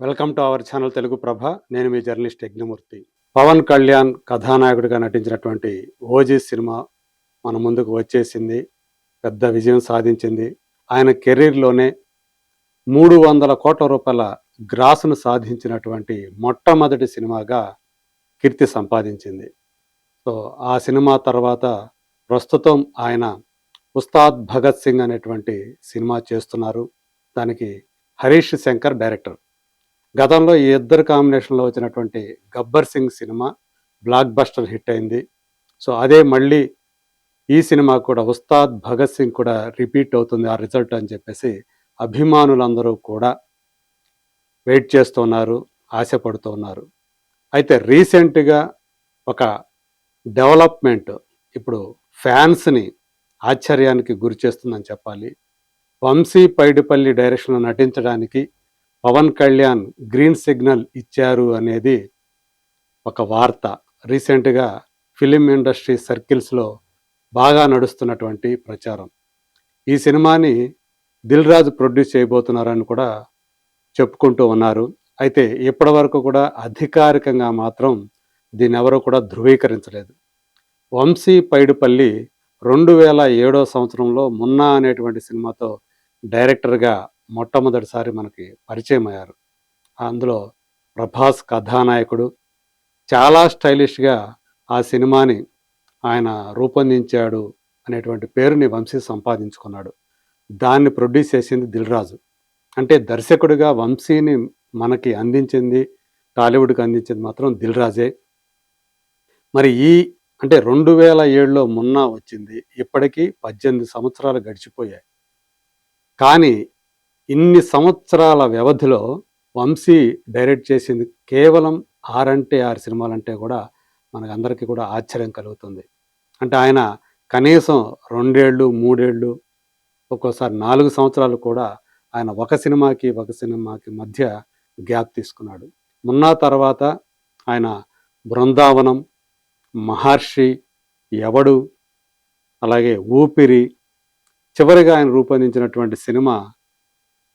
Welcome to our channel Telugu Prabha. నేను మీ journalist Yagnamurthy. Pawan Kalyan కథానాయకుడిగా నటించినటువంటి ఓజీ సినిమా మన ముందుకు వచ్చేసింది. పెద్ద విజయం సాధించింది. ఆయన కెరీర్లోనే మూడు వందల కోట్ల రూపాయల గ్రాసును సాధించినటువంటి మొట్టమొదటి సినిమాగా కీర్తి సంపాదించింది. సో ఆ సినిమా తర్వాత ప్రస్తుతం ఆయన ఉస్తాద్ భగత్ సింగ్ అనేటువంటి సినిమా చేస్తున్నారు. దానికి హరీష్ శంకర్ డైరెక్టర్. గతంలో ఈ ఇద్దరు కాంబినేషన్లో వచ్చినటువంటి Gabbar Singh cinema blockbuster hit అయింది. సో అదే మళ్ళీ ఈ సినిమా కూడా ఉస్తాద్ భగత్ సింగ్ కూడా రిపీట్ అవుతుంది ఆ రిజల్ట్ అని చెప్పేసి అభిమానులందరూ కూడా వెయిట్ చేస్తున్నారు ఆశపడుతున్నారు. అయితే రీసెంట్గా ఒక డెవలప్మెంట్ ఇప్పుడు ఫ్యాన్స్ని ఆశ్చర్యానికి గురి చేస్తుందని చెప్పాలి. వంశీ పైడిపల్లి డైరెక్షన్లో నటించడానికి పవన్ కళ్యాణ్ గ్రీన్ సిగ్నల్ ఇచ్చారు అనేది ఒక వార్త. రీసెంట్గా ఫిలిం ఇండస్ట్రీ సర్కిల్స్లో బాగా నడుస్తున్నటువంటి ప్రచారం. ఈ సినిమాని దిల్ రాజు ప్రొడ్యూస్ చేయబోతున్నారని కూడా చెప్పుకుంటూ ఉన్నారు. అయితే ఇప్పటి వరకు కూడా అధికారికంగా మాత్రం దీన్ని ఎవరూ కూడా ధృవీకరించలేదు. వంశీ పైడుపల్లి రెండు వేల ఏడో సంవత్సరంలో మున్నా అనేటువంటి సినిమాతో డైరెక్టర్గా మొట్టమొదటిసారి మనకి పరిచయం అయ్యారు అందులో ప్రభాస్ కథానాయకుడు చాలా స్టైలిష్గా ఆ సినిమాని ఆయన రూపొందించాడు అనేటువంటి పేరుని వంశీ సంపాదించుకున్నాడు. దాన్ని ప్రొడ్యూస్ చేసింది దిల్ రాజు అంటే దర్శకుడిగా వంశీని మనకి అందించింది టాలీవుడ్కి అందించింది మాత్రం దిల్ రాజే మరి ఈ అంటే రెండు వేల ఏడులో మున్నా వచ్చింది ఇప్పటికీ పద్దెనిమిది సంవత్సరాలు గడిచిపోయాయి. కానీ ఇన్ని సంవత్సరాల వ్యవధిలో వంశీ డైరెక్ట్ చేసింది కేవలం ఆరంటే ఆరు సినిమాలంటే కూడా మనకందరికీ కూడా ఆశ్చర్యం కలుగుతుంది. అంటే ఆయన కనీసం రెండేళ్ళు మూడేళ్ళు ఒక్కోసారి నాలుగు సంవత్సరాలు కూడా ఆయన ఒక సినిమాకి ఒక సినిమాకి మధ్య గ్యాప్ తీసుకున్నాడు. మున్నా తర్వాత ఆయన బృందావనం మహర్షి ఎవడు అలాగే ఊపిరి చివరిగా ఆయన రూపొందించినటువంటి సినిమా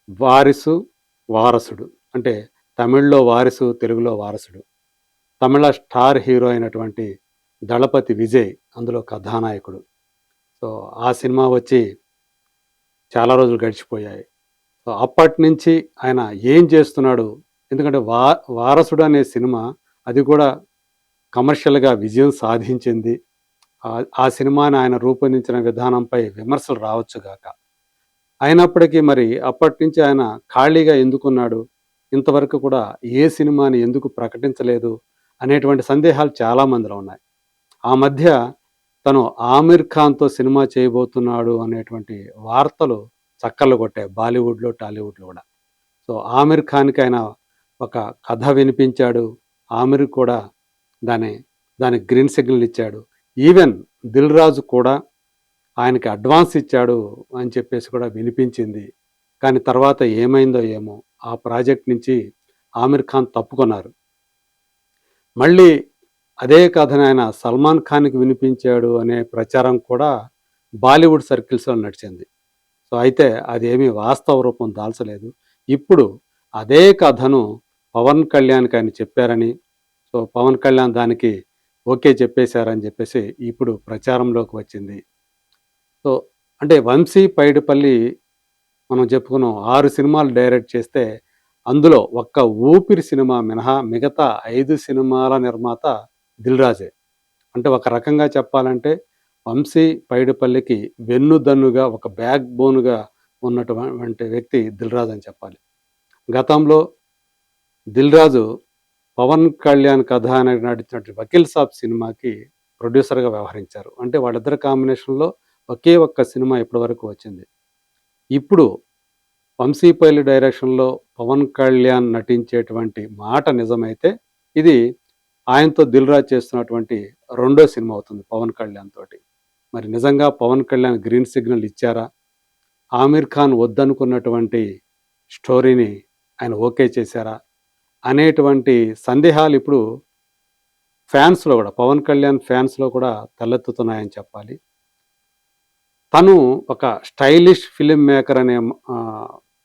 వారిసు వారసుడు. అంటే తమిళ్ళో వారిసు తెలుగులో వారసుడు. తమిళ స్టార్ హీరో అయినటువంటి దళపతి విజయ్ అందులో కథానాయకుడు. సో ఆ సినిమా వచ్చి చాలా రోజులు గడిచిపోయాయి. సో అప్పటి నుంచి ఆయన ఏం చేస్తున్నాడు? ఎందుకంటే వా వారసుడు అనే సినిమా అది కూడా కమర్షియల్గా విజయం సాధించింది. ఆ- సినిమాని ఆయన రూపొందించిన విధానంపై విమర్శలు రావచ్చు గాక. అయినప్పటికీ మరి అప్పటి నుంచి ఆయన ఖాళీగా ఎందుకున్నాడు? ఇంతవరకు కూడా ఏ సినిమాని ఎందుకు ప్రకటించలేదు? అనేటువంటి సందేహాలు చాలా మందిలో ఉన్నాయి. ఆ మధ్య తను ఆమిర్ ఖాన్తో సినిమా చేయబోతున్నాడు అనేటువంటి వార్తలు చక్కర్లు కొట్టాయి బాలీవుడ్లో టాలీవుడ్లో కూడా. సో ఆమిర్ ఖాన్కి ఆయన ఒక కథ వినిపించాడు. ఆమిర్ కూడా దాని దానికి గ్రీన్ సిగ్నల్ ఇచ్చాడు. ఈవెన్ దిల్ రాజు కూడా ఆయనకి అడ్వాన్స్ ఇచ్చాడు అని చెప్పేసి కూడా వినిపించింది. కానీ తర్వాత ఏమైందో ఏమో ఆ ప్రాజెక్ట్ నుంచి ఆమిర్ ఖాన్ తప్పుకున్నారు. మళ్ళీ అదే కథను ఆయన సల్మాన్ ఖాన్కి వినిపించాడు అనే ప్రచారం కూడా బాలీవుడ్ సర్కిల్స్లో నడిచింది. సో అయితే అది ఏమీ వాస్తవ రూపం దాల్చలేదు. ఇప్పుడు అదే కథను పవన్ కళ్యాణ్కి ఆయన చెప్పారని సో పవన్ కళ్యాణ్ దానికి ఓకే చెప్పేశారని చెప్పేసి ఇప్పుడు ప్రచారంలోకి వచ్చింది. సో అంటే వంశీ పైడిపల్లి మనం చెప్పుకున్నాం ఆరు సినిమాలు డైరెక్ట్ చేస్తే అందులో ఒక్క ఊపిరి సినిమా మినహా మిగతా ఐదు సినిమాల నిర్మాత దిల్ రాజే అంటే ఒక రకంగా చెప్పాలంటే వంశీ పైడిపల్లికి వెన్నుదన్నుగా ఒక బ్యాక్ బోన్గా ఉన్నటువంటి వ్యక్తి దిల్రాజ్ అని చెప్పాలి. గతంలో దిల్ రాజు పవన్ కళ్యాణ్ కథ అనేది నటించినటువంటి వకీల్ సాబ్ సినిమాకి ప్రొడ్యూసర్గా వ్యవహరించారు. అంటే వాళ్ళిద్దరి కాంబినేషన్లో ఒకే ఒక్క సినిమా ఇప్పటివరకు వచ్చింది. ఇప్పుడు వంశీపల్లి డైరెక్షన్లో పవన్ కళ్యాణ్ నటించేటువంటి మాట నిజమైతే ఇది ఆయనతో దిల్రాజ్ చేస్తున్నటువంటి రెండో సినిమా అవుతుంది పవన్ కళ్యాణ్ తోటి. మరి నిజంగా పవన్ కళ్యాణ్ గ్రీన్ సిగ్నల్ ఇచ్చారా? ఆమిర్ ఖాన్ వద్దనుకున్నటువంటి స్టోరీని ఆయన ఓకే చేశారా? అనేటువంటి సందేహాలు ఇప్పుడు ఫ్యాన్స్లో కూడా పవన్ కళ్యాణ్ ఫ్యాన్స్లో కూడా తలెత్తుతున్నాయని చెప్పాలి. తను ఒక స్టైలిష్ ఫిలిం మేకర్ అనే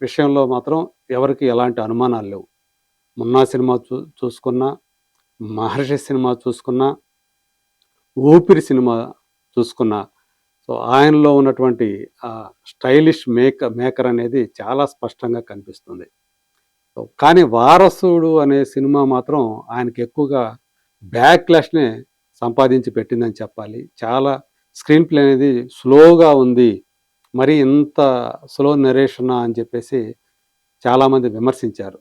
విషయంలో మాత్రం ఎవరికి ఎలాంటి అనుమానాలు లేవు. మున్నా సినిమా చూ చూసుకున్నా మహర్షి సినిమా చూసుకున్నా ఊపిరి సినిమా చూసుకున్నా. సో ఆయనలో ఉన్నటువంటి ఆ స్టైలిష్ మేక మేకర్ అనేది చాలా స్పష్టంగా కనిపిస్తుంది. కానీ వారసుడు అనే సినిమా మాత్రం ఆయనకి ఎక్కువగా బ్యాక్లాష్నే సంపాదించి పెట్టిందని చెప్పాలి. చాలా స్క్రీన్ ప్లే అనేది స్లోగా ఉంది. మరి ఇంత స్లో నరేషన్ అని చెప్పేసి చాలామంది విమర్శించారు.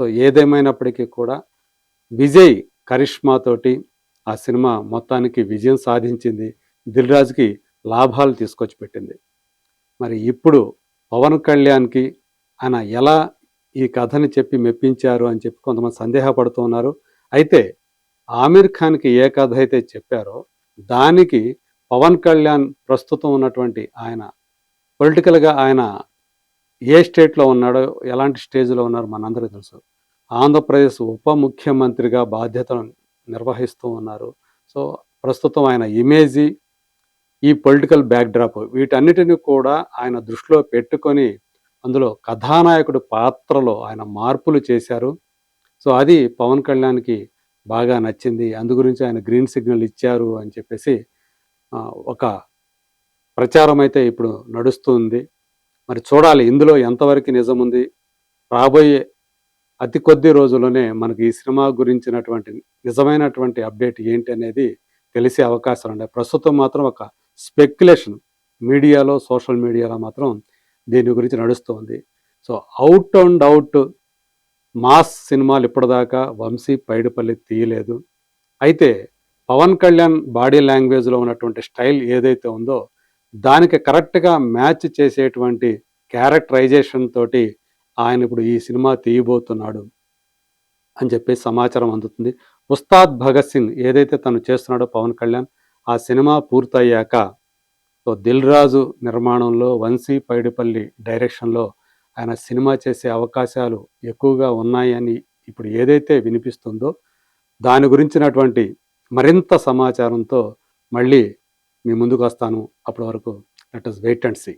సో ఏదేమైనప్పటికీ కూడా విజయ్ కరిష్మాతోటి ఆ సినిమా మొత్తానికి విజయం సాధించింది. దిల్రాజుకి లాభాలు తీసుకొచ్చి పెట్టింది. మరి ఇప్పుడు పవన్ కళ్యాణ్కి ఆయన ఎలా ఈ కథని చెప్పి మెప్పించారు అని చెప్పి కొంతమంది సందేహపడుతున్నారు అయితే ఆమీర్ ఖాన్కి ఏ కథ అయితే చెప్పారో దానికి పవన్ కళ్యాణ్ ప్రస్తుతం ఉన్నటువంటి ఆయన పొలిటికల్గా ఆయన ఏ స్టేట్లో ఉన్నాడో ఎలాంటి స్టేజ్లో ఉన్నారో మనందరికీ తెలుసు. ఆంధ్రప్రదేశ్ ఉప ముఖ్యమంత్రిగా బాధ్యతను నిర్వహిస్తూ ఉన్నారు. సో ప్రస్తుతం ఆయన ఇమేజీ ఈ పొలిటికల్ బ్యాక్డ్రాప్ వీటన్నిటిని కూడా ఆయన దృష్టిలో పెట్టుకొని అందులో కథానాయకుడు పాత్రలో ఆయన మార్పులు చేశారు. సో అది పవన్ కళ్యాణ్కి బాగా నచ్చింది. అందు గురించి ఆయన గ్రీన్ సిగ్నల్ ఇచ్చారు అని చెప్పేసి ఒక ప్రచారం అయితే ఇప్పుడు నడుస్తుంది. మరి చూడాలి ఇందులో ఎంతవరకు నిజం ఉంది రాబోయే అతి కొద్ది రోజుల్లోనే మనకి ఈ సినిమా గురించినటువంటి నిజమైనటువంటి అప్డేట్ ఏంటి అనేది తెలిసే అవకాశాలు ఉన్నాయి. ప్రస్తుతం మాత్రం ఒక స్పెక్యులేషన్ మీడియాలో సోషల్ మీడియాలో మాత్రం దీని గురించి నడుస్తుంది. So out and out mass సినిమాలు ఇప్పటిదాకా వంశీ పైడిపల్లి తీయలేదు. అయితే పవన్ కళ్యాణ్ బాడీ లాంగ్వేజ్లో ఉన్నటువంటి స్టైల్ ఏదైతే ఉందో దానికి కరెక్ట్గా మ్యాచ్ చేసేటువంటి క్యారెక్టరైజేషన్ తోటి ఆయన ఇప్పుడు ఈ సినిమా తీయబోతున్నాడు అని చెప్పి సమాచారం అందుతుంది. ఉస్తాద్ భగత్ సింగ్ ఏదైతే తను చేస్తున్నాడో పవన్ కళ్యాణ్ ఆ సినిమా పూర్తయ్యాక సో దిల్ రాజు నిర్మాణంలో వంశీ పైడిపల్లి డైరెక్షన్లో ఆయన సినిమా చేసే అవకాశాలు ఎక్కువగా ఉన్నాయని ఇప్పుడు ఏదైతే వినిపిస్తుందో దాని గురించినటువంటి మరింత సమాచారంతో మళ్ళీ మీ ముందుకు వస్తాను. అప్పటి వరకు let us wait and see